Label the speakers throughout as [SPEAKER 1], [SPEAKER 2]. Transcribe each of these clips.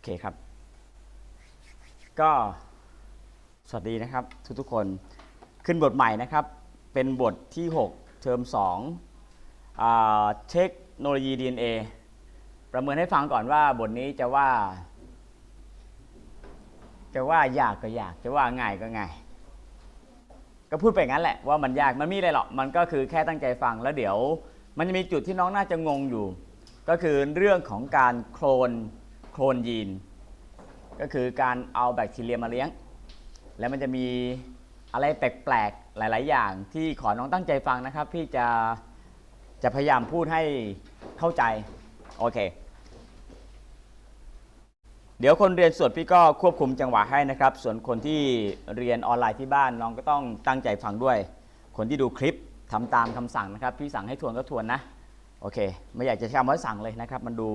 [SPEAKER 1] โอเคครับ ก็สวัสดีนะครับทุกทุกๆคนขึ้นบทใหม่นะครับ เป็นบทที่ 6 เทอม2อ่าเทคโนโลยี DNA ประเมินให้ฟังก่อนว่าบทนี้จะว่า จะว่ายากก็ยากจะว่าง่ายก็ง่าย ก็พูดไปงั้นแหละว่ามันยากมันมีอะไรหรอกมันก็คือแค่ตั้งใจฟังแล้วเดี๋ยว มันจะมีจุดที่น้องน่าจะงงอยู่ ก็คือเรื่องของการโคลน ลนยีน ก็คือการเอาแบคทีเรียมาเลี้ยง แล้วมันจะมีอะไรแปลกๆหลาย ๆ อย่างที่ขอน้องตั้งใจฟังนะครับ พี่จะจะพยายามพูดให้เข้าใจ โอเค เดี๋ยวคนเรียนสดพี่ก็ควบคุมจังหวะให้นะครับ ส่วนคนที่เรียนออนไลน์ที่บ้านน้องก็ต้องตั้งใจฟังด้วย คนที่ดูคลิปทำตามคำสั่งนะครับ พี่สั่งให้ทวนก็ทวนนะ โอเค ไม่อยากจะใช้คำว่าสั่งเลยนะครับ มันดู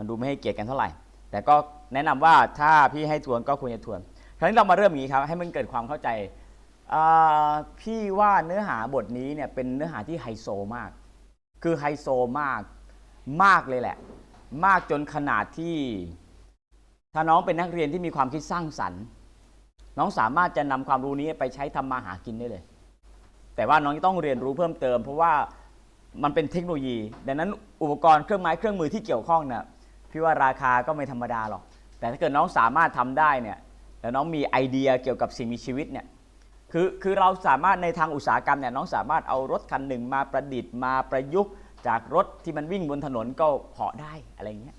[SPEAKER 1] มันดูไม่ให้เกียรติกันเท่าไหร่ แต่ก็แนะนำว่าถ้าพี่ให้ทวนก็ควรจะทวนคราวนี้เรามาเริ่มอย่างนี้ครับให้มันเกิดความเข้าใจพี่ว่าเนื้อหาบทนี้เนี่ยเป็นเนื้อหาที่ไฮโซมาก คือไฮโซมากมากเลยแหละ มากจนขนาดที่ ถ้าน้องเป็นนักเรียนที่มีความคิดสร้างสรรค์ น้องสามารถจะนำความรู้นี้ไปใช้ทำมาหากินได้เลย แต่ว่าน้องต้องเรียนรู้เพิ่มเติม เพราะว่ามันเป็นเทคโนโลยี ดังนั้นอุปกรณ์เครื่องไม้เครื่องมือที่เกี่ยวข้องเนี่ย พี่ว่าราคาก็ไม่ธรรมดาหรอก แต่ถ้าเกิดน้องสามารถทำได้เนี่ยแล้วน้องมีไอเดียเกี่ยวกับสิ่งมีชีวิตเนี่ยคือคือเราสามารถในทางอุตสาหกรรมเนี่ยน้องสามารถเอารถคันหนึ่งมาประดิษฐ์มาประยุกต์ จากรถที่มันวิ่งบนถนนก็เหาะได้อะไรเงี้ย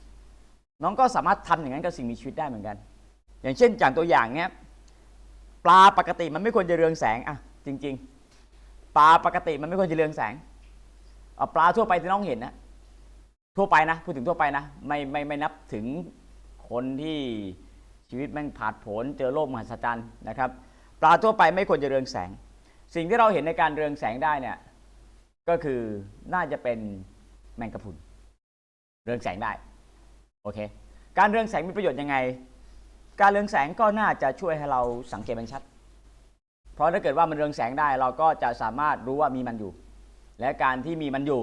[SPEAKER 1] น้องก็สามารถทำอย่างนั้นกับสิ่งมีชีวิตได้เหมือนกัน อย่างเช่นจากตัวอย่างเนี้ยปลาปกติมันไม่ควรจะเรืองแสงอะจริง ๆ ปลาปกติมันไม่ควรจะเรืองแสงเอาปลาทั่วไปที่น้องเห็นนะ ทั่วไปนะ พูดถึงทั่วไปนะ ไม่ไม่ไม่นับถึงคนที่ชีวิตแม่งผ่าดผนเจอโลกมหัศจรรย์นะครับ ปลาทั่วไปไม่ควรจะเรืองแสง สิ่งที่เราเห็นในการเรืองแสงได้เนี่ยก็คือน่าจะเป็นแมงกะพรุนเรืองแสงได้โอเค การเรืองแสงมีประโยชน์ยังไง การเรืองแสงก็น่าจะช่วยให้เราสังเกตมันชัด เพราะถ้าเกิดว่ามันเรืองแสงได้ เราก็จะสามารถรู้ว่ามีมันอยู่ และการที่มีมันอยู่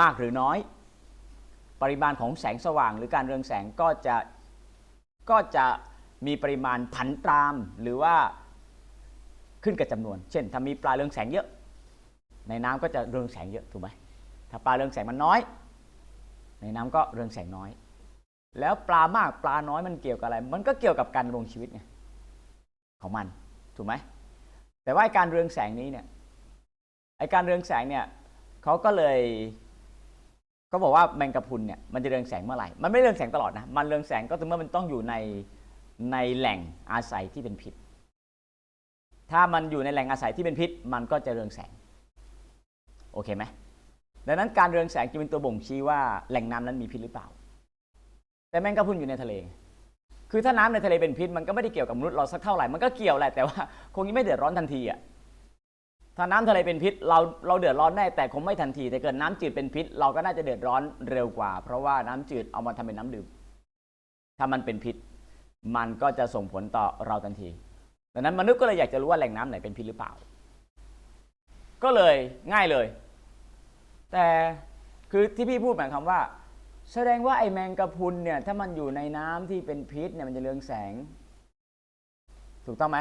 [SPEAKER 1] มากหรือน้อย ปริมาณของแสงสว่าง หรือการเรืองแสงก็จะก็จะมีปริมาณผันตาม หรือว่าขึ้นกับจำนวน เช่น ถ้ามีปลาเรืองแสงเยอะ ในน้ำก็จะเรืองแสงเยอะถูกไหมถ้าปลาเรืองแสงมันน้อย ในน้ำก็เรืองแสงน้อย แล้วปลามากปลาน้อยมันเกี่ยวกับอะไร มันก็เกี่ยวกับการดำรงชีวิตไงของมันถูกไหมแต่ว่าการเรืองแสงนี้เนี่ยไอ้การเรืองแสงเนี่ยเขาก็เลย เขาบอกว่าแมงกะพรุนเนี่ยมันจะเรืองแสงเมื่อไหร่มันไม่เรืองแสงตลอดนะมันเรืองแสงก็ต่อเมื่อมันต้องอยู่ในในแหล่งอาศัยที่เป็นพิษ ถ้ามันอยู่ในแหล่งอาศัยที่เป็นพิษ มันก็จะเรืองแสงโอเคไหมดังนั้นการเรืองแสงจะเป็นตัวบ่งชี้ว่าแหล่งน้ำนั้นมีพิษหรือเปล่า แต่แมงกะพรุนอยู่ในทะเล คือถ้าน้ำในทะเลเป็นพิษ มันก็ไม่ได้เกี่ยวกับมนุษย์เราสักเท่าไหร่มันก็เกี่ยวแหละแต่ว่าคงยังไม่เดือดร้อนทันทีอะ ถ้าน้ำทะเลเป็นพิษเราเราเดือดร้อนแน่แต่คงไม่ทันที แต่เกิดน้ำจืดเป็นพิษ เราก็น่าจะเดือดร้อนเร็วกว่า เพราะว่าน้ำจืดเอามาทำเป็นน้ำดื่ม ถ้ามันเป็นพิษ มันก็จะส่งผลต่อเราทันทีดังนั้นมนุษย์ก็เลยอยากจะรู้ว่าแหล่งน้ำไหนเป็นพิษหรือเปล่า ก็เลยง่ายเลย แต่คือที่พี่พูดหมายความว่า แสดงว่าไอ้แมงกะพรุนเนี่ยถ้ามันอยู่ในน้ำที่เป็นพิษเนี่ยมันจะเรืองแสง ถูกต้องไหม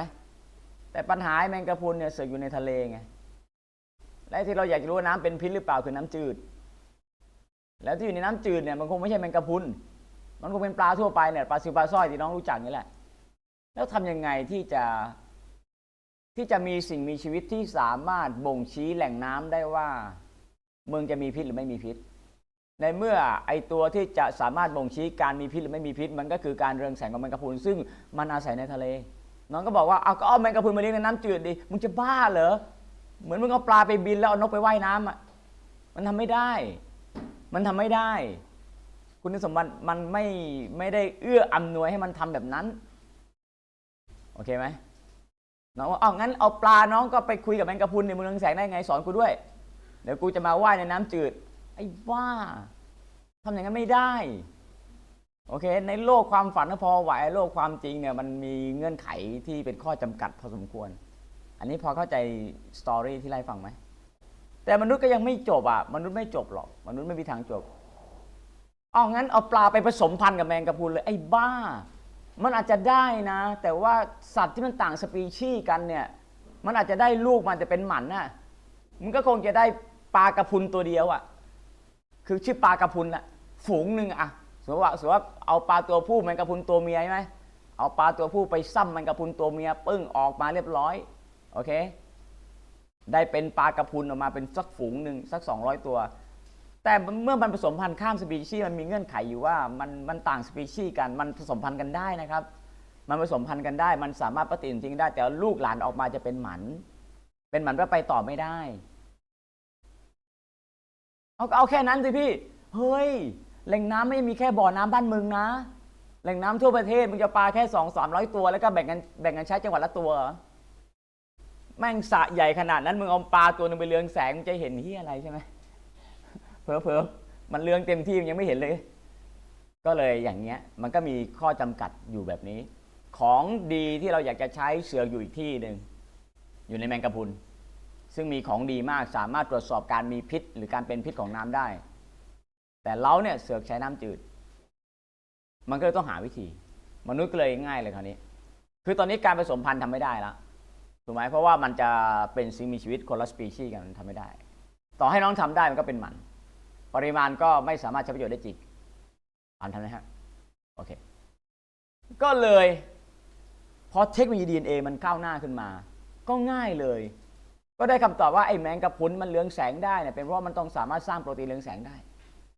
[SPEAKER 1] แต่ปัญหาแมงกะพรุนเนี่ยเสือกอยู่ในทะเลไงและที่เราอยากจะรู้ว่าน้ำเป็นพิษหรือเปล่าคือน้ำจืด แล้วที่อยู่ในน้ำจืดเนี่ยมันคงไม่ใช่แมงกะพรุนมันคงเป็นปลาทั่วไปเนี่ยปลาซิวปลาสร้อยที่น้องรู้จักนี่แหละ แล้วทำยังไงที่จะที่จะมีสิ่งมีชีวิตที่สามารถบ่งชี้แหล่งน้ำได้ว่าเมึงจะมีพิษหรือไม่มีพิษ ในเมื่อไอตัวที่จะสามารถบ่งชี้การมีพิษหรือไม่มีพิษ มันก็คือการเรืองแสงของแมงกะพรุนซึ่งมันอาศัยในทะเล น้องก็บอกว่าเอาก็เอาแมงกะพรุนมาเลี้ยงในน้ำจืดดิมึงจะบ้าเหรอเหมือนมึงเอาปลาไปบินแล้วเอานกไปว่ายน้ำอะมันทำไม่ได้ มันทำไม่ได้ คุณสมบัติมันไม่ไม่ได้เอื้ออำนวยให้มันทำแบบนั้นโอเคไหมน้องว่าเอางั้นเอาปลาน้องก็ไปคุยกับแมงกะพรุนในเมืองแสงได้ไงสอนกูด้วย เดี๋ยวกูจะมาว่ายในน้ำจืดไอ้ว่าทำอย่างนั้นไม่ได้ โอเค ในโลกความฝันก็พอไหวโลกความจริงเนี่ยมันมีเงื่อนไขที่เป็นข้อจำกัดพอสมควร อันนี้พอเข้าใจสตอรี่ที่ไล่ฟังไหมแต่มนุษย์ก็ยังไม่จบอะมนุษย์ไม่จบหรอกมนุษย์ไม่มีทางจบเอางั้นเอาปลาไปผสมพันธุ์กับแมงกะพรุนเลยไอ้บ้า มันอาจจะได้นะ แต่ว่าสัตว์ที่มันต่างสปีชีส์กันเนี่ย มันอาจจะได้ลูกมันจะเป็นหมันน่ะมันก็คงจะได้ปลากระพุนตัวเดียวอะ คือชื่อปลากระพุนอะฝูงหนึ่งอะ สมมติว่าสมมติว่าเอาปลาตัวผู้แมงกะพรุนตัวเมียใช่ไหมเอาปลาตัวผู้ไปซ้ำแมงกะพรุนตัวเมียปึ้งออกมาเรียบร้อยโอเค ได้เป็นปลากระพุนออกมาเป็นสักฝูงหนึ่งสัก 200 ตัว แต่เมื่อมันผสมพันธุ์ข้ามสปีชีส์มันมีเงื่อนไขอยู่ว่ามันมันต่างสปีชีส์กันมันผสมพันธุ์กันได้นะครับ มันผสมพันธุ์กันได้ มันสามารถปฏิสนธิกันได้ แต่ลูกหลานออกมาจะเป็นหมัน เป็นหมันว่าไปต่อไม่ได้เอาเอาแค่นั้นสิพี่ เฮ้ย แหล่งน้ำไม่มีแค่บ่อน้ำบ้านมึงนะ แหล่งน้ำทั่วประเทศมึงจะปลาแค่สองสามร้อยตัว แล้วก็แบ่งกันแบ่งกันใช้จังหวัดละตัว แม่งสะใหญ่ขนาดนั้นมึงเอาปลาตัวหนึงไปเรืองแสงมึงจะเห็นที่อะไรใช่ไหมเพอเพอๆมันเรืองเต็มที่มันยังไม่เห็นเลย ก็เลยอย่างเงี้ยมันก็มีข้อจำกัดอยู่แบบนี้ ของดีที่เราอยากจะใช้เสือกอยู่อีกที่หนึ่งอยู่ในแมงกะพรุนซึ่งมีของดีมากสามารถตรวจสอบการมีพิษ หรือการเป็นพิษของน้ำได้ แต่เราเนี่ยเสือกใช้น้ำจืด มันก็เลยต้องหาวิธี มนุษย์ก็เลยง่ายเลยคราวนี้ คือตอนนี้การผสมพันธุ์ทำไม่ได้แล้วถูกไหมเพราะว่ามันจะเป็นสิ่งมีชีวิตคนละสปีชีส์กันมันทำไม่ได้ ต่อให้น้องทำได้มันก็เป็นหมัน ปริมาณก็ไม่สามารถใช้ประโยชน์ได้จริงอ่านทันไหมฮะโอเค ก็เลยพอเทคโนโลยี DNA มันก้าวหน้าขึ้นมา ก็ง่ายเลย ก็ได้คำตอบว่าไอ้แมงกะพุนมันเรืองแสงได้เนี่ยเป็นเพราะมันต้องสามารถสร้างโปรตีนเรืองแสงได้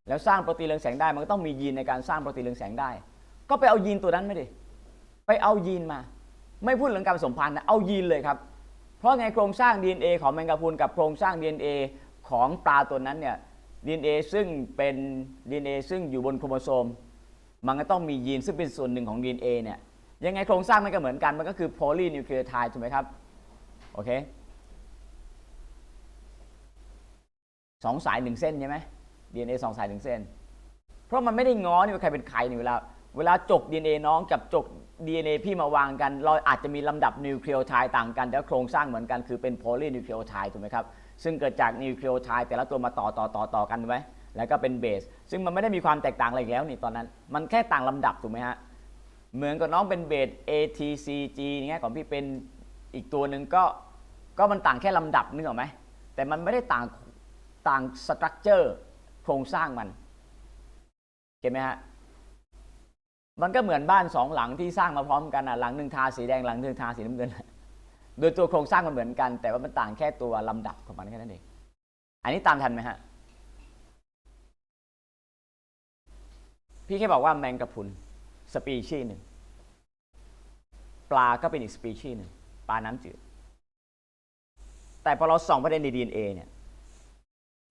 [SPEAKER 1] แล้วสร้างโปรตีนเรืองแสงได้มันก็ต้องมียีนในการสร้างโปรตีนเรืองแสงได้ ก็ไปเอายีนตัวนั้นไม่ดิไปเอายีนมา ไม่พูดเรื่องการผสมพันธุ์นะเอายีนเลยครับ เพราะไงโครงสร้าง DNA ของแมงกะพรุนกับโครงสร้าง DNA ของปลาตัวนั้นเนี่ย DNA ซึ่งเป็น DNA ซึ่งอยู่บนโครโมโซม มันก็ต้องมียีนซึ่งเป็นส่วนหนึ่งของ DNA เนี่ยยังไงโครงสร้างมันก็เหมือนกันมันก็คือโพลีนิวคลีโอไทด์ถูกไหมครับโอเคสองสายหนึ่งเส้นใช่ไหม DNA สองสายหนึ่งเส้น เพราะมันไม่ได้ง้อนี่ว่าใครเป็นใครนี่เวลาเวลาจก DNA น้องกับจก DNA พี่มาวางกัน เราอาจจะมีลำดับนิวเคลีโอไทด์ต่างกัน แต่โครงสร้างเหมือนกันคือเป็นโพลีนิวเคลีโอไทด์ถูกไหมครับ ซึ่งเกิดจากนิวเคลีโอไทด์แต่ละตัวมาต่อต่อต่อต่อกันถูกไหมแล้วก็เป็นเบส ซึ่งมันไม่ได้มีความแตกต่างอะไรอีกแล้วนี่ตอนนั้น มันแค่ต่างลำดับถูกไหมฮะ เหมือนกับน้องเป็นเบส A T C G อย่างเงี้ยของพี่เป็นอีกตัวหนึ่งก็ก็มันต่างแค่ลำดับนึกออกไหมแต่มันไม่ได้ต่างต่างสตรัคเจอร์ ครงสร้างมันเห็นไหมฮะมันก็เหมือนบ้านสองหลังที่สร้างมาพร้อมกันอะหลังหนึ่งทาสีแดงหลังหนึ่งทาสีน้ำเงิน โดยตัวโครงสร้างมันเหมือนกัน แต่ว่ามันต่างแค่ตัวลำดับของมันแค่นั้นเองอันนี้ตามทันไหมฮะพี่แค่บอกว่าแมงกะพรุนสปีชีส์หนึ่งปลาก็เป็นอีกสปีชีส์หนึ่งปลาน้ำจืดแต่พอเราส่องประเด็นใน DNA เนี่ย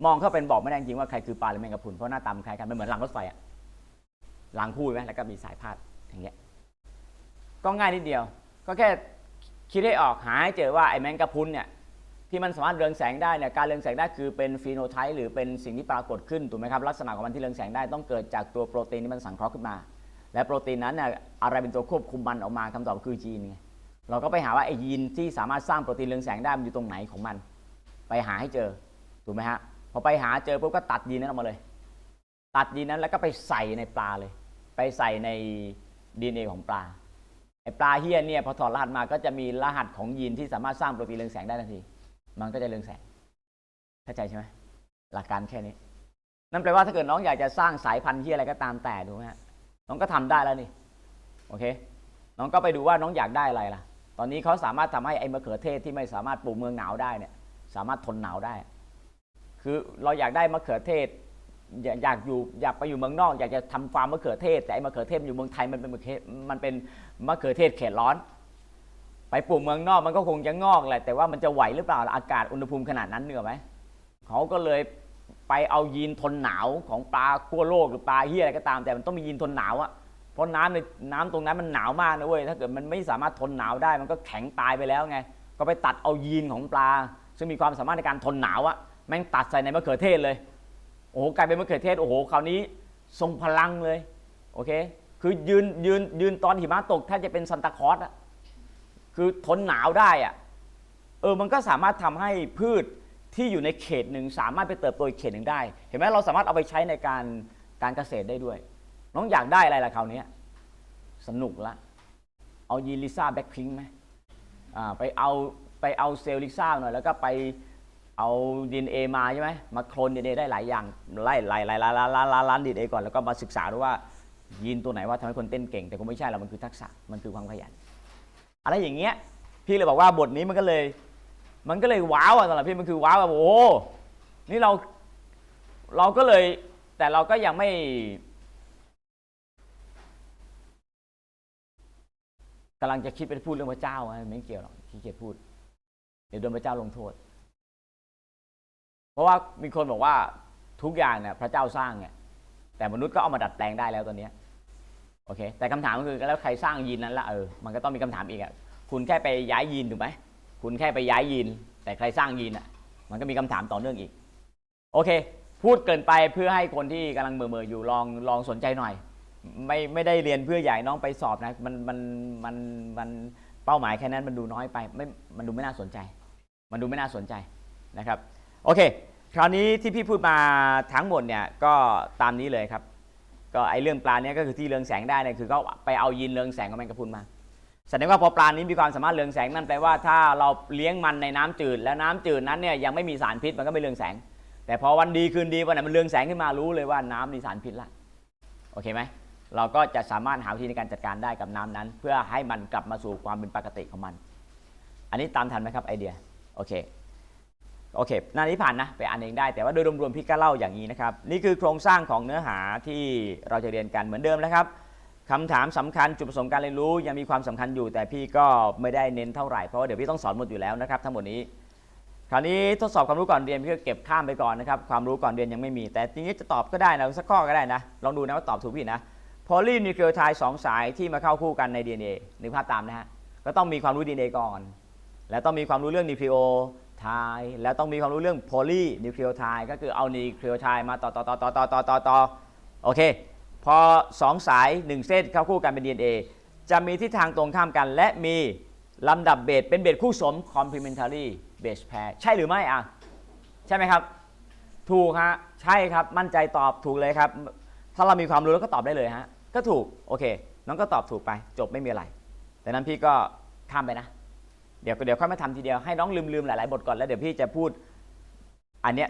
[SPEAKER 1] มองเข้าเป็นบอกไม่ได้จริงว่าใครคือปลาหรือแมงกะพรุนเพราะหน้าตามคล้ายกันมันเหมือนรางรถไฟอะรางคู่ไหมแล้วก็มีสายพาดอย่างเงี้ยก็ง่ายนิดเดียว ก็แค่คิดให้ออกหาให้เจอว่าไอ้แมงกะพรุนเนี่ยที่มันสามารถเรืองแสงได้เนี่ยการเรืองแสงได้คือเป็นฟีโนไทป์หรือเป็นสิ่งที่ปรากฏขึ้นถูกไหมครับลักษณะของมันที่เรืองแสงได้ต้องเกิดจากตัวโปรตีนที่มันสังเคราะห์ขึ้นมา และโปรตีนนั้นเนี่ยอะไรเป็นตัวควบคุมมันออกมาคำตอบคือยีนไงเราก็ไปหาว่าไอ้ยีนที่สามารถสร้างโปรตีนเรืองแสงได้มันอยู่ตรงไหนของมัน ไปหาให้เจอถูกไหมฮะ อไปหาเจอปุ๊บก็ตัดยีนนั้นออกมาเลย ตัดยีนนั้นแล้วก็ไปใส่ในปลาเลย ไปใส่ใน DNA ของปลาไอปลาเฮียเนี่ยพอถอดรหัสมาก็จะมีรหัสของยีนที่สามารถสร้างโปรตีนเรืองแสงได้ทันที มันก็จะเรืองแสงเข้าใจใช่ไหมหลักการแค่นี้ นั่นแปลว่าถ้าเกิดน้องอยากจะสร้างสายพันธุ์ที่อะไรก็ตามแต่ดูไหมฮะน้องก็ทำได้แล้วนี่โอเค น้องก็ไปดูว่าน้องอยากได้อะไรล่ะ ตอนนี้เขาสามารถทำให้ไอ้มะเขือเทศที่ไม่สามารถปลูกเมืองหนาวได้เนี่ย สามารถทนหนาวได้ คือเราอยากได้มะเขือเทศ อยากอยากอยู่อยากไปอยู่เมืองนอก อยากจะทำฟาร์มมะเขือเทศ แต่ไอ้มะเขือเทศอยู่เมืองไทยมันเป็นมะเขือมันเป็นมะเขือเทศเขตร้อน ไปปลูกเมืองนอกมันก็คงจะงอกแหละแต่ว่ามันจะไหวหรือเปล่าล่ะอากาศอุณหภูมิขนาดนั้นเหนือไหมเขาก็เลยไปเอายีนทนหนาวของปลาขั้วโลกหรือปลาเฮียอะไรก็ตาม แต่มันต้องมียีนทนหนาวอะเพราะน้ำในน้ำตรงนั้นมันหนาวมากนะเว้ยถ้าเกิดมันไม่สามารถทนหนาวได้มันก็แข็งตายไปแล้วไง ก็ไปตัดเอายีนของปลา ซึ่งมีความสามารถในการทนหนาวอะ แม่งตัดใส่ในมะเขือเทศเลย โอ้โหกลายเป็นมะเขือเทศโอ้โหคราวนี้ทรงพลังเลยโอเค คือยืนยืนยืนตอนหิมะตกแทบจะเป็นซันตาคอสอะคือทนหนาวได้อะเออมันก็สามารถทำให้พืชที่อยู่ในเขตหนึ่งสามารถไปเติบโตอีกเขตหนึ่งได้ เห็นไหมเราสามารถเอาไปใช้ในการการเกษตรได้ด้วย น้องอยากได้อะไรล่ะคราวนี้สนุกละ เอายีลิซ่าแบ็คพิงไหมอ่าไปเอาไปเอาเซลลิซ่าหน่อยแล้วก็ไป เอาดีเอมาใช่ไหมมาโคลนดีเอได้หลายอย่างไล่ไล่ไล่ล้านล้านล้านล้านล้านดีเอก่อนแล้วก็มาศึกษาดูว่ายีนตัวไหนว่าทำให้คนเต้นเก่ง แต่ก็ไม่ใช่หรอกมันคือทักษะมันคือความขยันอะไรอย่างเงี้ยพี่เลยบอกว่าบทนี้มันก็เลย มันก็เลยว้าวอะสำหรับพี่มันคือว้าวแบบโอ้โหนี่เราเราก็เลยแต่เราก็ยังไม่กำลังจะคิดไปพูดเรื่องพระเจ้าไม่เกี่ยวหรอกขี้เกียจพูด เดี๋ยวโดนพระเจ้าลงโทษ เพราะว่ามีคนบอกว่าทุกอย่างเนี่ยพระเจ้าสร้างเนี่ยแต่มนุษย์ก็เอามาดัดแปลงได้แล้วตอนนี้โอเค แต่คำถามก็คือแล้วใครสร้างยีนนั้นละเออมันก็ต้องมีคำถามอีกอะคุณแค่ไปย้ายยีนถูกไหมคุณแค่ไปย้ายยีน แต่ใครสร้างยีนอะมันก็มีคำถามต่อเนื่องอีก โอเค พูดเกินไปเพื่อให้คนที่กำลังเมื่อๆอยู่ลองลองสนใจหน่อย ไม่ไม่ได้เรียนเพื่อใหญ่น้องไปสอบนะมันมันมันมันเป้าหมายแค่นั้นมันดูน้อยไปไม่มันดูไม่น่าสนใจ มันดูไม่น่าสนใจนะครับ โอเค คราวนี้ที่พี่พูดมาทั้งหมดเนี่ยก็ตามนี้เลยครับ ก็ไอเรื่องปลาเนี่ยก็คือที่เรืองแสงได้เนี่ยคือก็ไปเอายินเรืองแสงของแมงกะพรุนมาแสดงว่าพอปลานี้มีความสามารถเรืองแสงนั่นแปลว่าถ้าเราเลี้ยงมันในน้ำจืด แล้วน้ำจืดนั้นเนี่ยยังไม่มีสารพิษมันก็ไม่เรืองแสง แต่พอวันดีคืนดีวันไหนมันเรืองแสงขึ้นมารู้เลยว่าน้ำมีสารพิษละโอเคไหมเราก็จะสามารถหาวิธีในการจัดการได้กับน้ำนั้น เพื่อให้มันกลับมาสู่ความเป็นปกติของมัน อันนี้ตามทันไหมครับไอเดียโอเค โอเคหน้านี้ผ่านนะไปอ่านเองได้แต่ว่าโดยรวมๆพี่ก็เล่าอย่างนี้นะครับ นี่คือโครงสร้างของเนื้อหาที่เราจะเรียนกันเหมือนเดิมนะครับคำถามสำคัญจุดประสงค์การเรียนรู้ยังมีความสำคัญอยู่ แต่พี่ก็ไม่ได้เน้นเท่าไหร่เพราะว่าเดี๋ยวพี่ต้องสอนหมดอยู่แล้วนะครับทั้งหมดนี้ คราวนี้ทดสอบความรู้ก่อนเรียนพี่ก็เก็บข้ามไปก่อนนะครับความรู้ก่อนเรียนยังไม่มี แต่ทีนี้จะตอบก็ได้นะสักข้อก็ได้นะลองดูนะว่าตอบถูกพี่นะพอลีนิวคลียไทด์สองสายที่มาเข้าคู่กันใน DNA นึกภาพตามนะฮะก็ต้องมีความรู้ DNA ก่อน แล้วต้องมีความรู้เรื่องนิวคลีโไทด์แล้วต้องมีความรู้เรื่องโพลีนิวคลีโอไทด์ก็คือเอานิวคลีโอไทด์มาต่อต่อต่อต่อต่อต่อต่อต่อโอเค พอ 2 สาย 1 เส้นเข้าคู่กันเป็น DNA จะมีทิศทางตรงข้ามกันและมีลำดับเบสเป็นเบสคู่สม complementary base pair ใช่หรือไม่อะ ใช่ไหมครับ ถูกฮะ ใช่ครับมั่นใจตอบถูกเลยครับ ถ้าเรามีความรู้แล้วก็ตอบได้เลยฮะ ก็ถูก โอเค น้องก็ตอบถูกไป จบไม่มีอะไร แต่นั้นพี่ก็ข้ามไปนะ เดี๋ยวเดี๋ยวค่อยมาทำทีเดียวให้น้องลืมลืมหลายๆบทก่อนแล้วเดี๋ยวพี่จะพูดอันเนี้ย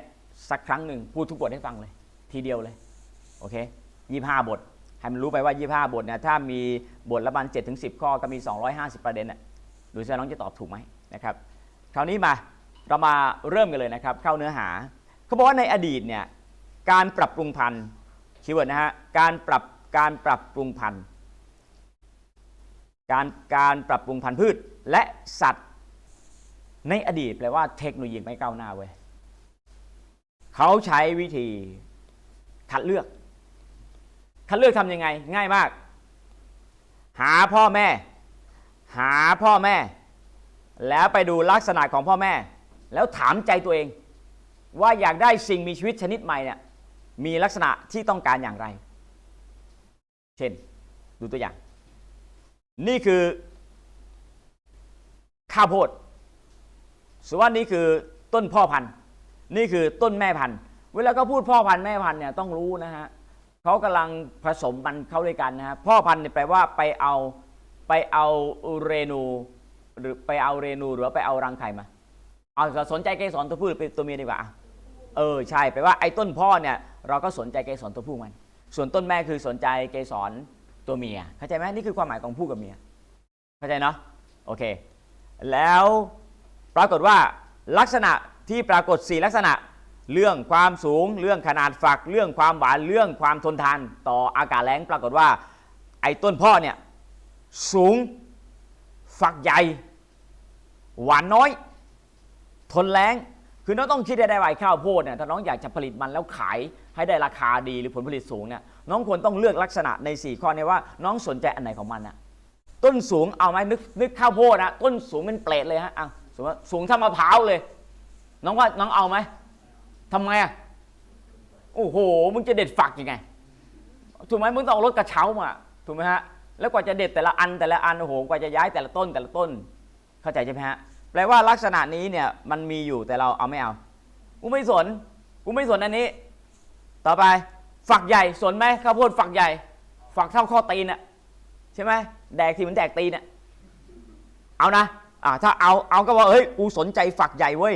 [SPEAKER 1] สักครั้งหนึ่งพูดทุกบทให้ฟังเลย ทีเดียวเลยโอเค25บทให้มันรู้ไปว่า25บทเนี่ยถ้ามีบทละบัน7ถึง10ข้อก็มี 250 ประเด็นน่ะดูซิน้องจะตอบถูกไหมนะครับคราวนี้มาเรามาเริ่มกันเลยนะครับ เข้าเนื้อหาเขาบอกว่าในอดีตเนี่ยการปรับปรุงพันธุ์คีย์เวิร์ดนะฮะการปรับการปรับปรุงพันธุ์ การการปรับปรุงพันธุ์พืช และสัตว์ในอดีตแปลว่าเทคโนโลยีไม่ก้าวหน้าเว้ยเขาใช้วิธีคัดเลือก คัดเลือกทำยังไง ง่ายมาก หาพ่อแม่ หาพ่อแม่ แล้วไปดูลักษณะของพ่อแม่ แล้วถามใจตัวเอง ว่าอยากได้สิ่งมีชีวิตชนิดใหม่เนี่ยมีลักษณะที่ต้องการอย่างไร เช่น ดูตัวอย่าง นี่คือข้าวโพดสว่านี่คือต้นพ่อพันธุ์ นี่คือต้นแม่พันธุ์ เวลาก็พูดพ่อพันธุ์แม่พันธุ์เนี่ยต้องรู้นะฮะเขากำลังผสมมันเข้าด้วยกันนะฮะพ่อพันธุ์เนี่ยแปลว่าไปเอาไปเอาเรนูหรือไปเอาเรนูหรือว่าไปเอารังไข่มา เอาสนใจเกสรตัวผู้หรือตัวเมียดีกว่า เออใช่แปลว่าไอ้ต้นพ่อเนี่ยเราก็สนใจเกสรตัวผู้มัน ส่วนต้นแม่คือสนใจเกสร ตัวเมียเข้าใจไหมนี่คือความหมายของผู้กับเมียเข้าใจเนาะโอเค แล้วปรากฏว่าลักษณะที่ปรากฏ 4 ลักษณะเรื่องความสูง เรื่องขนาดฝัก เรื่องความหวานเรื่องความทนทานต่ออากาศแล้งปรากฏว่า ไอ้ต้นพ่อเนี่ยสูงฝักใหญ่ หวานน้อย ทนแรงคือน้องต้องคิดได้ได้ว่าไอ้ข้าวโพดเนี่ยถ้าน้องอยากจะผลิตมันแล้วขายให้ได้ราคาดีหรือผลผลิตสูงเนี่ย น้องควรต้องเลือกลักษณะใน 4 ข้อนี้ว่า น้องสนใจอันไหนของมันอะต้นสูงเอาไหมนึกนึกข้าวโพดนะต้นสูงเป็นเปรตเลยฮะอะสมมติสูงเท่ามะพร้าวเลย น้องว่าน้องเอาไหมทำไงอะโอ้โหมึงจะเด็ดฝักยังไงถูกไหมมึงต้องเอารถกระเช้ามาถูกไหมฮะแล้วกว่าจะเด็ดแต่ละอันแต่ละอันโอ้โหกว่าจะย้ายแต่ละต้นแต่ละต้น เข้าใจใช่ไหมฮะแปลว่าลักษณะนี้เนี่ยมันมีอยู่แต่เราเอาไม่เอากูไม่สนกูไม่สนอันนี้ ต่อไป ฝักใหญ่สนไหมข้าวโพดฝักใหญ่ ฝักเท่าข้อตีนน่ะใช่ไหมแดกทีมือนแดกตีนน่ะเอานะอ่าถ้าเอาเอาก็ว่าเฮ้ยกูสนใจฝักใหญ่เว้ย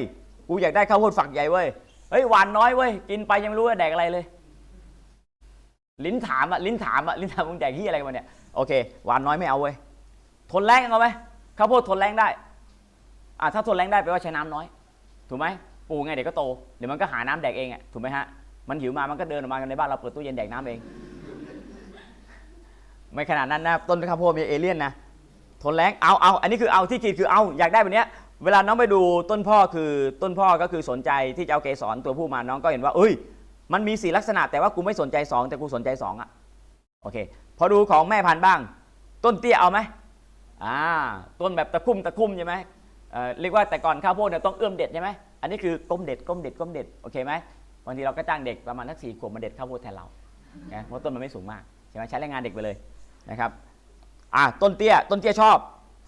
[SPEAKER 1] กูอยากได้ข้าวโพดฝักใหญ่เว้ยเฮ้ยหวานน้อยเว้ยกินไปยังไม่รู้ว่าแดกอะไรเลย ลิ้นถามอะลิ้นถามอะลิ้นถามมึงแดกที่อะไรกันมาเนี่ยโอเคหวานน้อยไม่เอาเว้ยทนแรงเอาไหมข้าวโพดทนแรงได้อ่าถ้าทนแรงได้แปลว่าใช้น้ำน้อย ถูกไหมปูไงเดี๋ยวก็โตเดี๋ยวมันก็หาน้ำแดกเองอะถูกไหมฮะ มันหิวมามันก็เดินออกมากันในบ้านเราเปิดตู้เย็นแดกน้ำเอง ไม่ขนาดนั้นนะต้นข้าวโพดมีเอเลี่ยนนะทนแรงเอาเอาอันนี้คือเอาที่คิดคือเอาอยากได้แบบเนี้ยเวลาน้องไปดูต้นพ่อคือต้นพ่อก็คือสนใจที่จะเอาเกสรตัวผู้มาน้องก็เห็นว่าเอ้ย มันมีสีลักษณะแต่ว่ากูไม่สนใจสองแต่กูสนใจสองอะโอเค พอดูของแม่พันธุ์บ้าง ต้นเตี้ยเอาไหมอ่าต้นแบบตะคุ่มตะคุ่มใช่ไหมเอ่อเรียกว่าแต่ก่อนข้าวโพดเนี่ยต้องเอื้อมเด็ดใช่ไหมอันนี้คือก้มเด็ดก้มเด็ดก้มเด็ดโอเคไหม บางทีเราก็จ้างเด็กประมาณทักสี่ขวบมาเด็ดข้าวโพดแทนเรานะเพราะต้นมันไม่สูงมากใช่ไหมใช้แรงงานเด็กไปเลยนะครับอ่าต้นเตี้ยต้นเตี้ยชอบ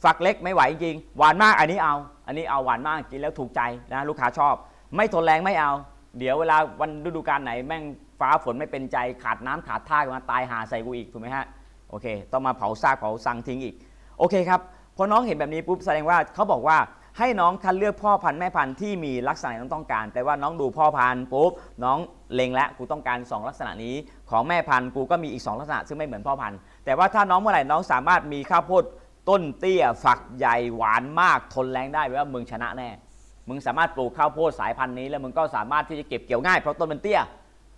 [SPEAKER 1] ฝักเล็กไม่ไหวจริงหวานมากอันนี้เอา อันนี้เอาหวานมากกินแล้วถูกใจนะลูกค้าชอบ ไม่ทนแรงไม่เอา เดี๋ยวเวลาวันฤดูกาลไหนแม่งฟ้าฝนไม่เป็นใจขาดน้ำขาดท่ามาตายหาใส่กูอีกถูกไหมฮะโอเค ต้องมาเผาซากเผาสังทิ้งอีก โอเคครับพอน้องเห็นแบบนี้ปุ๊บแสดงว่าเขาบอกว่า ให้น้องคัดเลือกพ่อพันธุ์แม่พันธุ์ที่มีลักษณะที่น้องต้องการแปลว่าน้องดูพ่อพันธุ์ปุ๊บน้องเล็งแล้วกูต้องการ 2 ลักษณะนี้ของแม่พันธุ์กูก็มีอีก 2 ลักษณะ ซึ่งไม่เหมือนพ่อพันธุ์แต่ว่าถ้าน้องเมื่อไหร่น้องสามารถมีข้าวโพดต้นเตี้ยฝักใหญ่หวานมากทนแรงได้แปลว่ามึงชนะแน่มึงสามารถปลูกข้าวโพดสายพันธุ์นี้ แล้วมึงก็สามารถที่จะเก็บเกี่ยวง่ายเพราะต้นมันเตี้ย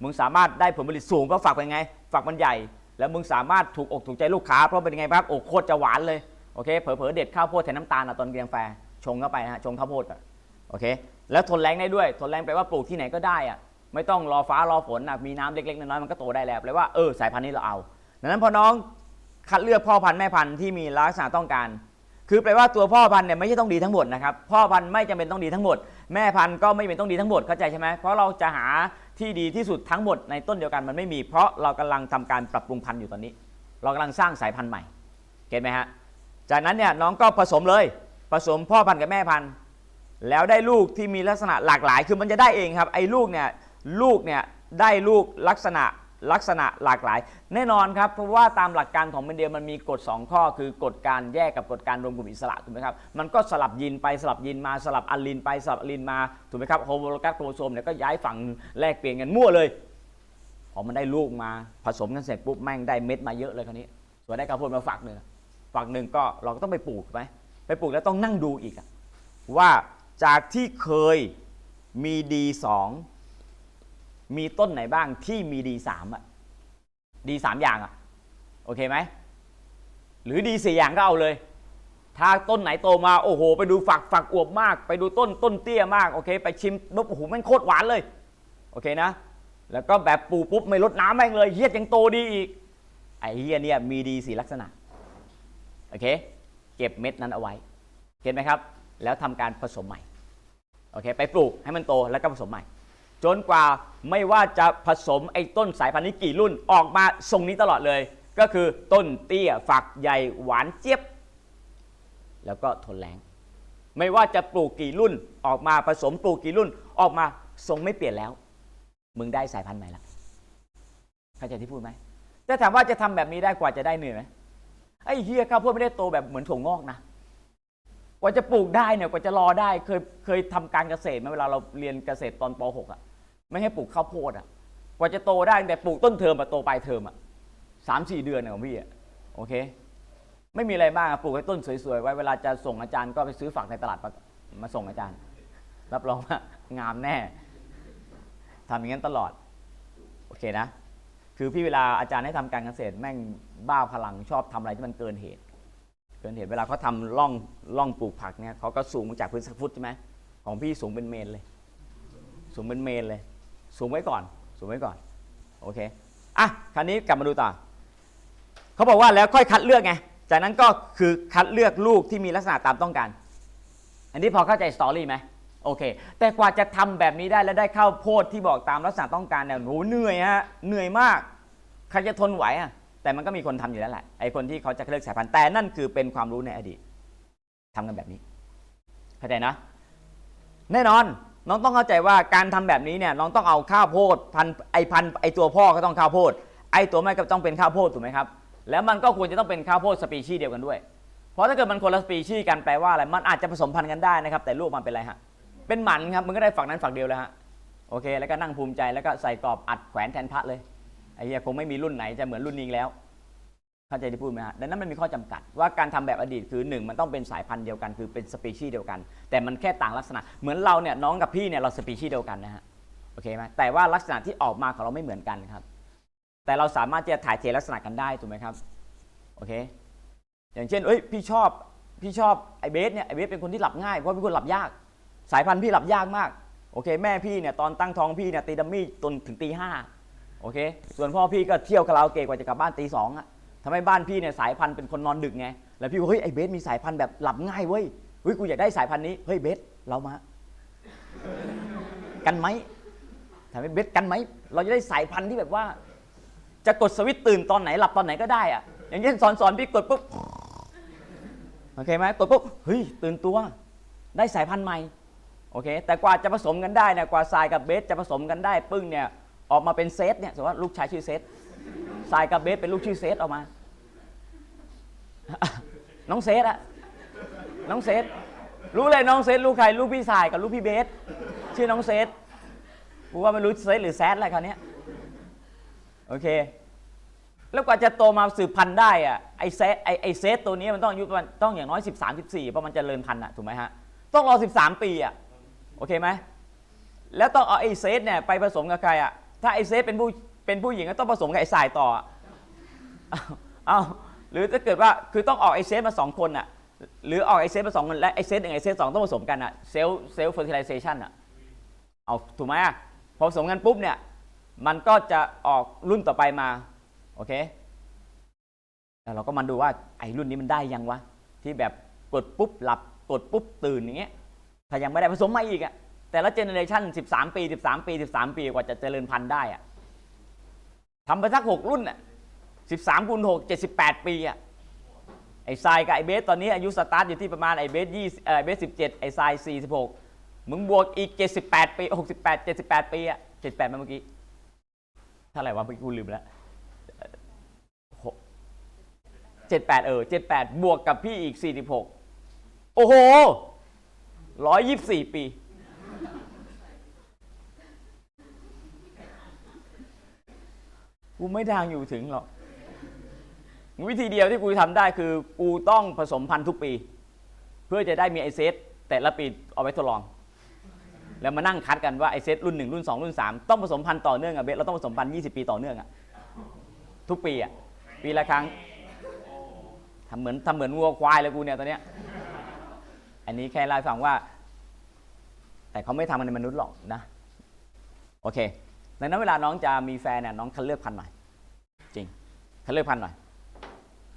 [SPEAKER 1] มึงสามารถได้ผลผลิตสูงเพราะฝักเป็นไง ฝักมันใหญ่ แล้วมึงสามารถถูกอกถูกใจลูกค้าเพราะเป็นไงครับโอ้โคตรจะหวานเลยโอเคเผลอๆเด็ดข้าวโพดแทนน้ำตาลอะตอนกินกาแฟ ชงเข้าไปนะฮะชงข้าวโพดอะโอเค แล้วทนแรงได้ด้วยทนแรงแปลว่าปลูกที่ไหนก็ได้อะไม่ต้องรอฟ้ารอฝนอะมีน้ำเล็กๆน้อยๆมันก็โตได้แล้วแปลว่าเออสายพันธุ์นี้เราเอาดังนั้นพอน้องคัดเลือกพ่อพันธุ์แม่พันธุ์ที่มีลักษณะต้องการ คือแปลว่าตัวพ่อพันธุ์เนี่ยไม่ใช่ต้องดีทั้งหมดนะครับพ่อพันธุ์ไม่จำเป็นต้องดีทั้งหมด แม่พันธุ์ก็ไม่เป็นต้องดีทั้งหมดเข้าใจใช่ไหมเพราะเราจะหาที่ดีที่สุดทั้งหมดในต้นเดียวกันมันไม่มี เพราะเรากำลังทำการปรับปรุงพันธุ์อยู่ตอนนี้ เรากำลังสร้างสายพันธุ์ใหม่เก็ตไหมฮะจากนั้นเนี่ยน้องก็ผสมเลย สมพ่อพันธุ์กับแม่พันธุ์ แล้วได้ลูกที่มีลักษณะหลากหลาย คือมันจะได้เองครับไอ้ลูกเนี่ยลูกเนี่ยได้ลูกลักษณะลักษณะหลากหลาย แน่นอนครับเพราะว่าตามหลักการของเมนเดลมันมีกฎ 2 ข้อ คือกฎการแยกกับกฎการรวมกลุ่มอิสระถูกไหมครับมันก็สลับยีนไปสลับยีนมาสลับอะลินไปสลับอะลินมาถูกไหมครับโฮโมโลกัสโครโมโซมเนี่ยก็ย้ายฝั่งแลกเปลี่ยนกันมั่วเลยพอมันได้ลูกมาผสมกันเสร็จปุ๊บแม่งได้เม็ดมาเยอะเลยคราวนี้ส่วนได้ข้าวโพดมาฝักหนึ่งฝักหนึ่งก็เราก็ต้องไปปลูกถูกไหม ไปปลูกแล้วต้องนั่งดูอีกว่าจากที่เคยมีดีสองมีต้นไหนบ้างที่มีดีสามอะดีสามอย่างอะโอเคไหมหรือดีสี่อย่างก็เอาเลย ถ้าต้นไหนโตมาโอ้โห ไปดูฝักฝักอวบมาก ไปดูต้นต้นเตี้ยมากโอเค ไปชิมปุ๊บโอ้โหแมันโคตรหวานเลยโอเคนะ แล้วก็แบบปลูกปุ๊บไม่ลดน้ำแม่งเลยเฮียยังโตดีอีกไอ้เฮียเนี่ยมีดีสี่ลักษณะโอเค เก็บเม็ดนั้นเอาไว้ เห็นไหมครับ แล้วทำการผสมใหม่โอเคไปปลูกให้มันโตแล้วก็ผสมใหม่ จนกว่าไม่ว่าจะผสมไอ้ต้นสายพันธุ์นี้กี่รุ่นออกมาทรงนี้ตลอดเลย ก็คือต้นเตี้ยฝักใหญ่หวานเจี๊ยบ แล้วก็ทนแรงไม่ว่าจะปลูกกี่รุ่นออกมาผสมปลูกกี่รุ่นออกมาทรงไม่เปลี่ยนแล้ว มึงได้สายพันธุ์ใหม่ละเข้าใจที่พูดไหมแต่ถามว่าจะทำแบบนี้ได้กว่าจะได้เหนื่อยไหม ไอ้เฮียข้าวโพดไม่ได้โตแบบเหมือนถั่วงอกนะกว่าจะปลูกได้เนี่ยกว่าจะรอได้เคยเคยทำการเกษตรไหมเวลาเราเรียนเกษตรตอนป .6 อะ ไม่ให้ปลูกข้าวโพดอะ กว่าจะโตได้แต่ปลูกต้นเทอมอะโตปลายเทอมอะสามสี่เดือนอะของพี่อะโอเค ไม่มีอะไรมากอะปลูกให้ต้นสวยๆไว้เวลาจะส่งอาจารย์ก็ไปซื้อฝักในตลาดมามาส่งอาจารย์ รับรองว่างามแน่ทำอย่างนั้นตลอด โอเคนะ คือพี่เวลาอาจารย์ให้ทำการเกษตรแม่งบ้าพลังชอบทำอะไรที่มันเกินเหตุ เกินเหตุเวลาเขาทำร่องร่องปลูกผักเนี่ยเขาก็สูงจากพื้นสักฟุตใช่ไหมของพี่สูงเป็นเมนเลย สูงเป็นเมนเลย สูงไว้ก่อน สูงไว้ก่อนโอเคอะคราวนี้กลับมาดูต่อเขาบอกว่าแล้วค่อยคัดเลือกไงจากนั้นก็คือคัดเลือกลูกที่มีลักษณะตามต้องการ อันนี้พอเข้าใจสตอรี่ไหม โอเค แต่กว่าจะทำแบบนี้ได้แล้วได้ข้าวโพดที่บอกตามลักษณะต้องการเนี่ยโหเหนื่อยฮะเหนื่อยมากใครจะทนไหวอะแต่มันก็มีคนทำอยู่แล้วแหละไอ้คนที่เขาจะเลือกสายพันธุ์แต่นั่นคือเป็นความรู้ในอดีตทำกันแบบนี้เข้าใจนะ แน่นอนน้องต้องเข้าใจว่าการทำแบบนี้เนี่ยน้องต้องเอาข้าวโพดพันธุ์ไอพันธุ์ไอตัวพ่อก็ต้องข้าวโพด ไอตัวแม่ก็ต้องเป็นข้าวโพดถูกไหมครับแล้วมันก็ควรจะต้องเป็นข้าวโพดสปีชีส์เดียวกันด้วย เพราะถ้าเกิดมันคนละสปีชีส์กันแปลว่าอะไร มันอาจจะผสมพันธุ์กันได้นะครับ แต่ลูกมันเป็นอะไรฮะ เป็นหมันครับมันก็ได้ฝักนั้นฝักเดียวแล้วฮะโอเค แล้วก็นั่งภูมิใจแล้วก็ใส่กรอบอัดแขวนแทนพระเลยไอ้เหี้ยคงไม่มีรุ่นไหนจะเหมือนรุ่นนี้แล้ว เข้าใจที่พูดไหมฮะดังนั้นมันมีข้อจำกัดว่าการทำแบบอดีตคือหนึ่งมันต้องเป็นสายพันธุ์เดียวกัน คือเป็นสปีชีส์เดียวกัน แต่มันแค่ต่างลักษณะ เหมือนเราเนี่ยน้องกับพี่เนี่ยเราสปีชีส์เดียวกันนะฮะโอเคไหมแต่ว่าลักษณะที่ออกมาของเราไม่เหมือนกันครับ แต่เราสามารถจะถ่ายเทลักษณะกันได้ถูกไหมครับโอเค อย่างเช่นเอ้ยพี่ชอบพี่ชอบไอ้เบสเนี่ยไอ้เบสเป็นคนที่หลับง่ายเพราะเป็นคนหลับยาก สายพันธุ์พี่หลับยากมากโอเคแม่พี่เนี่ยตอนตั้งท้องพี่เนี่ยตีดัมมี่จนถึงตีห้าโอเค ส่วนพ่อพี่ก็เที่ยวคาราโอเกะกว่าจะกลับบ้านตีสองอะทำให้บ้านพี่เนี่ยสายพันธุ์เป็นคนนอนดึกไงแล้วพี่ก็เฮ้ยไอ้เบสมีสายพันธุ์แบบหลับง่ายเว้ยเฮ้ยกูอยากได้สายพันธุ์นี้เฮ้ยเบสเรามา กันไหมทำให้เบสกันไหมเราจะได้สายพันธุ์ที่แบบว่า จะกดสวิตช์ตื่นตอนไหนหลับตอนไหนก็ได้อะอย่างเช่นสอนสอนพี่กดปุ๊บโอเคไหมกดปุ๊บเฮ้ยตื่นตัว ได้สายพันธุ์ใหม่ โอเค แต่กว่าจะผสมกันได้เนี่ยกว่าทรายกับเบสจะผสมกันได้ปึ้งเนี่ยออกมาเป็นเซตเนี่ยสมมติว่าลูกชายชื่อเซตทรายกับเบสเป็นลูกชื่อเซตออกมา น้องเซตอะน้องเซตรู้เลยน้องเซตลูกใครลูกพี่ทรายกับลูกพี่เบสชื่อน้องเซตกูว่าไม่รู้เซตหรือแซดอะไรคราวนี้โอเค แล้วกว่าจะโตมาสืบพันธุ์ได้อะไอเซตไอไอเซตตัวนี้มันต้องอายุมาณต้องอย่างน้อย 13 14เพราะมันจะเริญพันธุ์อะถูกไหมฮะต้องรอ 13 ปีอะ โอเคไหมแล้วต้องเอาไอเซตเนี่ยไปผสมกับใครอะถ้าไอเซตเป็นผู้เป็นผู้หญิงก็ต้องผสมกับไอสายต่ออะเอาเอาหรือถ้าเกิดว่าคือต้องออกไอเซตมาสองคนอะหรือออกไอเซตมาสองคนและไอเซตหนึ่งไอเซตสองต้องผสมกันอะเซลล์เซลล์เฟอร์ติไลเซชันอะเอาถูกไหมอะพอผสมกันปุ๊บเนี่ยมันก็จะออกรุ่นต่อไปมาโอเคแล้วเราก็มาดูว่าไอ้รุ่นนี้มันได้ยังวะที่แบบกดปุ๊บหลับกดปุ๊บตื่นอย่างเงี้ย ถ้ายังไม่ได้ผสมมาอีกอะแต่ละเจเนอเรชัน13 ปี 13 ปี 13 ปีกว่าจะเจริญพันธุ์ได้อะทำไปสัก 6 รุ่นอะ13คูณ6 78 ปีอะไอ้ทรายกับไอ้เบสตอนนี้อายุสตาร์ทอยู่ที่ประมาณไอ้เบส20เอ่อไอ้เบส17ไอ้ทราย46มึงบวกอีก78ปี68 78ปีอะ78มาเมื่อกี้เท่าไหร่วะเมื่อกี้กูลืมแล้วเจ็ดแปดเออเจ็ดแปดบวกกับพี่อีกสี่สิบหกโอ้โห ร้อยยี่สิบสี่ปี กูไม่ทางอยู่ถึงหรอก วิธีเดียวที่กูทำได้คือ กูต้องผสมพันธุ์ทุกปี เพื่อจะได้มีไอเซตแต่ละปีเอาไว้ทดลอง แล้วมานั่งคัดกันว่าไอเซตรุ่นหนึ่งรุ่นสองรุ่นสามต้องผสมพันธุ์ต่อเนื่องอะเบสเราต้องผสมพันธุ์ยี่สิบปีต่อเนื่องอะทุกปีอะปีละครั้งทำเหมือนทำเหมือนวัวควายเลยกูเนี่ยตอนเนี้ย อันนี้แค่เล่าฟังว่า แต่เขาไม่ทำกันในมนุษย์หรอกนะ โอเคดังนั้นเวลาน้องจะมีแฟนเนี่ยน้องคัดเลือกพันหน่อย จริงคัดเลือกพันหน่อย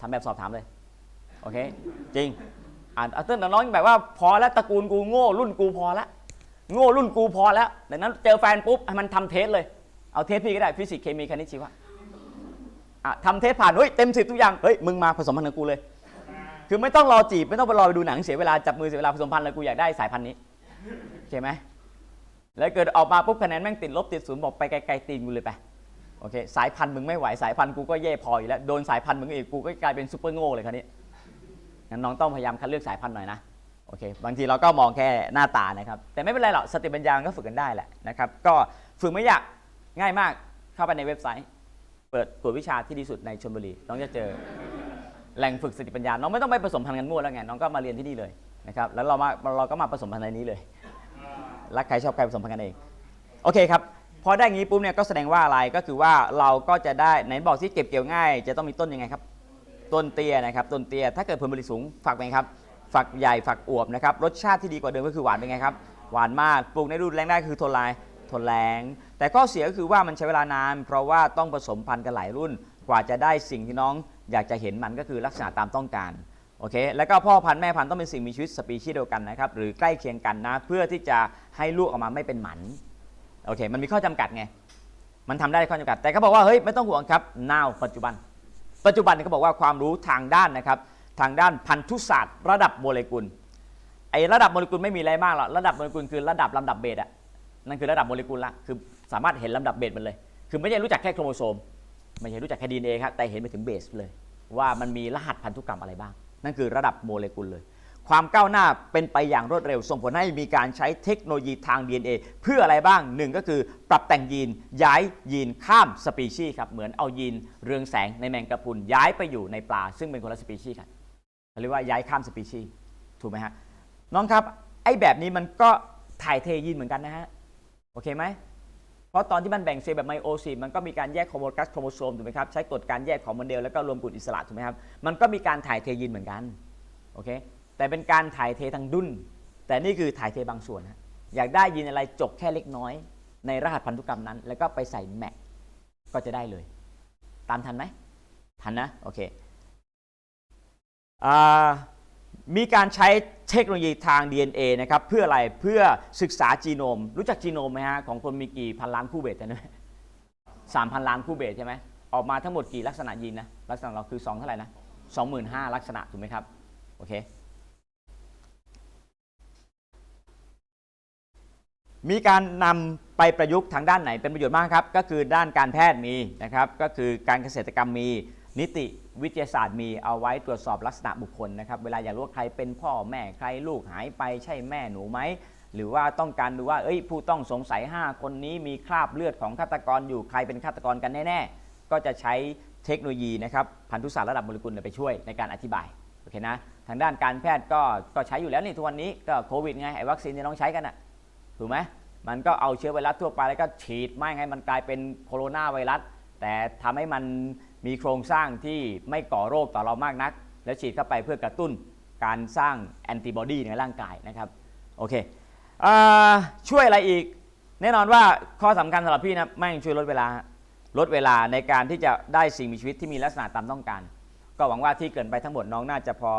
[SPEAKER 1] ทำแบบสอบถามเลย โอเค จริง อ่านเอาเติ้ลน้องแบบว่าพอแล้วตระกูลกูโง่รุ่นกูพอและโง่รุ่นกูพอแล้วดังนั้นเจอแฟนปุ๊บให้มันทำเทสเลย เอาเทสพี่ก็ได้ฟิสิกส์เคมีคณิตชีวะอะทำเทสผ่านเฮ้ยเต็มสิบทุกอย่างเฮ้ยมึงมาผสมพันธุ์กับกูเลย คือไม่ต้องรอจีบไม่ต้องไปรอไปดูหนังเสียเวลาจับมือเสียเวลาผสมพันธุ์เลยกูอยากได้สายพันธุ์นี้เข้าไหมแล้วเกิดออกมาปุ๊บคะแนนแม่งติดลบติดศูนย์บอกไปไกลๆตีนกูเลยไปโอเคสายพันธุ์มึงไม่ไหวสายพันธุ์กูก็แย่พออยู่แล้วโดนสายพันธุ์มึงอีกกูก็กลายเป็นซูเปอร์โง่เลยคราวนี้งั้นน้องต้องพยายามคัดเลือกสายพันธุ์หน่อยนะโอเคบางทีเราก็มองแค่หน้าตานะครับแต่ไม่เป็นไรหรอกสติปัญญามันก็ฝึกกันได้แหละนะครับก็ฝึกไม่ยากง่ายมากเข้าไปในเว็บไซต์ เปิดกวดวิชาที่ดีสุดในชลบุรีน้องจะเจอ แหล่งฝึกสติปัญญา น้องไม่ต้องไปผสมพันธุ์กันมั่วแล้วไง น้องก็มาเรียนที่นี่เลยนะครับ แล้วเรามาเราก็มาผสมพันธุ์ในนี้เลย รักใครชอบใครผสมพันธุ์กันเอง โอเคครับ พอได้งี้ปุ๊บเนี่ยก็แสดงว่าอะไร ก็คือว่าเราก็จะได้ไหนบอกที่เก็บเกี่ยวง่าย จะต้องมีต้นยังไงครับ ต้นเตี้ยนะครับ ต้นเตี้ย ถ้าเกิดผลผลิตสูงฝักเป็นไงครับ ฝักใหญ่ฝักอวบนะครับ รสชาติที่ดีกว่าเดิมก็คือหวานเป็นไงครับ หวานมาก ปลูกในฤดูแล้งได้คือทนลาย ทนแรง แต่ข้อเสียก็คือว่ามันใช้เวลานาน เพราะว่าต้องผสมพันธุ์กันหลายรุ่น กว่าจะได้สิ่งที่น้อง อยากจะเห็นมันก็คือลักษณะตามต้องการโอเคแล้วก็พ่อพันธุ์แม่พันธุ์ต้องเป็นสิ่งมีชีวิตสปีชีส์เดียวกันนะครับหรือใกล้เคียงกันนะ เพื่อที่จะให้ลูกออกมาไม่เป็นหมันโอเค มันมีข้อจำกัดไง มันทำได้ข้อจำกัด แต่เขาบอกว่าเฮ้ยไม่ต้องห่วงครับ now ปัจจุบัน ปัจจุบันเนี่ยเขาบอกว่าความรู้ทางด้านนะครับทางด้านพันธุศาสตร์ ระดับโมเลกุลไอ้ระดับโมเลกุลไม่มีอะไรมากหรอกระดับโมเลกุลคือระดับลำดับเบสอะนั่นคือระดับโมเลกุลละคือสามารถเห็นลำดับเบสมันเลย คือไม่ใช่รู้จักแค่โครโมโซม ไม่ใช่รู้จักแค่ดีเอ็นเอครับแต่เห็นไปถึงเบสเลย ว่ามันมีรหัสพันธุกรรมอะไรบ้าง นั่นคือระดับโมเลกุลเลย ความก้าวหน้าเป็นไปอย่างรวดเร็ว ส่งผลให้มีการใช้เทคโนโลยีทาง DNA เพื่ออะไรบ้างหนึ่งก็คือปรับแต่งยีนย้ายยีนข้ามสปีชีส์ครับเหมือนเอายีนเรืองแสงในแมงกะพรุนย้ายไปอยู่ในปลา ซึ่งเป็นคนละสปีชีส์กันเรียกว่าย้ายข้ามสปีชีส์ถูกไหมฮะน้องครับไอ้แบบนี้มันก็ถ่ายเทยีนเหมือนกันนะฮะโอเคไหม ราะตอนที่มันแบ่งเซลล์แบบไมโอซิสมันก็มีการแยกโครโมกัสโครโมโซมถูกไหมครับใช้กฎการแยกของโมเดลแล้วก็รวมกลุ่มอิสระถูกไหมครับมันก็มีการถ่ายเทยีนเหมือนกันโอเคแต่เป็นการถ่ายเททางดุนแต่นี่คือถ่ายเทบางส่วนฮะอยากได้ยีนอะไรจกแค่เล็กน้อย ในรหัสพันธุกรรมนั้น แล้วก็ไปใส่แมกก็จะได้เลย ตามทันไหมทันนะโอเคอ่า มีการใช้เทคโนโลยีทาง DNA นะครับเพื่ออะไรเพื่อศึกษาจีโนม รู้จักจีโนมไหมฮะของคนมีกี่พันล้านคู่เบสนะสามพันล้านคู่เบสใช่ไหมออกมาทั้งหมดกี่ลักษณะยีนนะลักษณะเราคือ2เท่าไหร่นะ25,000ลักษณะถูกไหมครับโอเคมีการนำไปประยุกต์ทางด้านไหนเป็นประโยชน์มากครับ ก็คือด้านการแพทย์มีนะครับ ก็คือการเกษตรกรรมมี นิติวิทยาศาสตร์มีเอาไว้ตรวจสอบลักษณะบุคคลนะครับเวลาอยากรู้ว่าใครเป็นพ่อแม่ใครลูกหายไปใช่แม่หนูไหมหรือว่าต้องการดูว่าเอ้ยผู้ต้องสงสัย 5 คนนี้มีคราบเลือดของฆาตกรอยู่ใครเป็นฆาตกรกันแน่ๆก็จะใช้เทคโนโลยีนะครับพันธุศาสตร์ระดับโมเลกุลไปช่วยในการอธิบายโอเคนะทางด้านการแพทย์ก็ก็ใช้อยู่แล้วนี่ทุกวันนี้ก็โควิดไงไอ้วัคซีนที่น้องใช้กันอะถูกไหมมันก็เอาเชื้อไวรัสทั่วไปแล้วก็ฉีดไม่ให้มันกลายเป็นโคโรนาไวรัสแต่ทำให้มัน มีโครงสร้างที่ไม่ก่อโรคต่อเรามากนัก แล้วฉีดเข้าไปเพื่อกระตุ้นการสร้างแอนติบอดีในร่างกายนะครับโอเคเอช่วยอะไรอีก แน่นอนว่าข้อสำคัญสำหรับพี่นะแม่งช่วยลดเวลาลดเวลาในการที่จะได้สิ่งมีชีวิตที่มีลักษณะตามต้องการ ก็หวังว่าที่เกินไปทั้งหมดน้องน่าจะพอ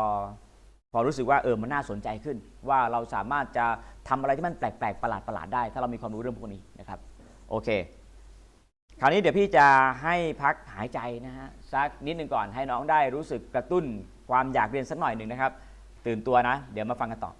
[SPEAKER 1] พอรู้สึกว่าเออมันน่าสนใจขึ้น ว่าเราสามารถจะทำอะไรที่มันแปลกๆประหลาดๆได้ ถ้าเรามีความรู้เรื่องพวกนี้นะครับโอเค คราวนี้เดี๋ยวพี่จะให้พักหายใจนะฮะสักนิดหนึ่งก่อนให้น้องได้รู้สึกกระตุ้นความอยากเรียนสักหน่อยหนึ่งนะครับ ตื่นตัวนะ เดี๋ยวมาฟังกันต่อ